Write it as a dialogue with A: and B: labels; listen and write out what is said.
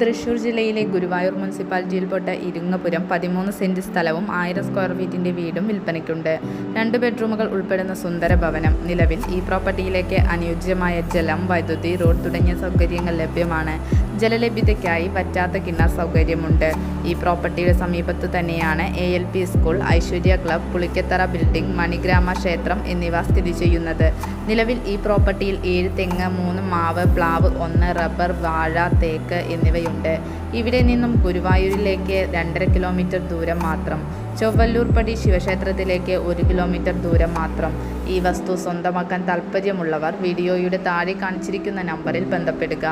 A: തൃശൂർ ജില്ലയിലെ ഗുരുവായൂർ മുനിസിപ്പാലിറ്റിയിൽപ്പെട്ട ഇരുങ്ങപുരം പതിമൂന്ന് സെന്റ് സ്ഥലവും ആയിരം സ്ക്വയർ ഫീറ്റിന്റെ വീടും വിൽപ്പനയ്ക്കുണ്ട്. രണ്ട് ബെഡ്റൂമുകൾ ഉൾപ്പെടുന്ന സുന്ദര ഭവനം. നിലവിൽ ഈ പ്രോപ്പർട്ടിയിലേക്ക് അനുയോജ്യമായ ജലം വൈദ്യുതി റോഡ് തുടങ്ങിയ സൗകര്യങ്ങൾ ലഭ്യമാണ്. ജലലഭ്യതയ്ക്കായി പറ്റാത്ത കിണർ സൗകര്യമുണ്ട്. ഈ പ്രോപ്പർട്ടിയുടെ സമീപത്ത് തന്നെയാണ് A L P school Aishwarya club Pulikkathara building Manigrama ക്ഷേത്രം എന്നിവ സ്ഥിതി ചെയ്യുന്നത്. നിലവിൽ ഈ പ്രോപ്പർട്ടിയിൽ ഏഴ് തെങ്ങ് മൂന്ന് മാവ് പ്ലാവ് ഒന്ന് റബ്ബർ വാഴ തേക്ക് എന്നിവയുണ്ട്. ഇവിടെ നിന്നും ഗുരുവായൂരിലേക്ക് രണ്ടര കിലോമീറ്റർ ദൂരം മാത്രം. ചൊവ്വല്ലൂർപ്പടി ശിവക്ഷേത്രത്തിലേക്ക് ഒരു കിലോമീറ്റർ ദൂരം മാത്രം. ഈ വസ്തു സ്വന്തമാക്കാൻ താൽപ്പര്യമുള്ളവർ വീഡിയോയുടെ താഴെ കാണിച്ചിരിക്കുന്ന നമ്പറിൽ ബന്ധപ്പെടുക.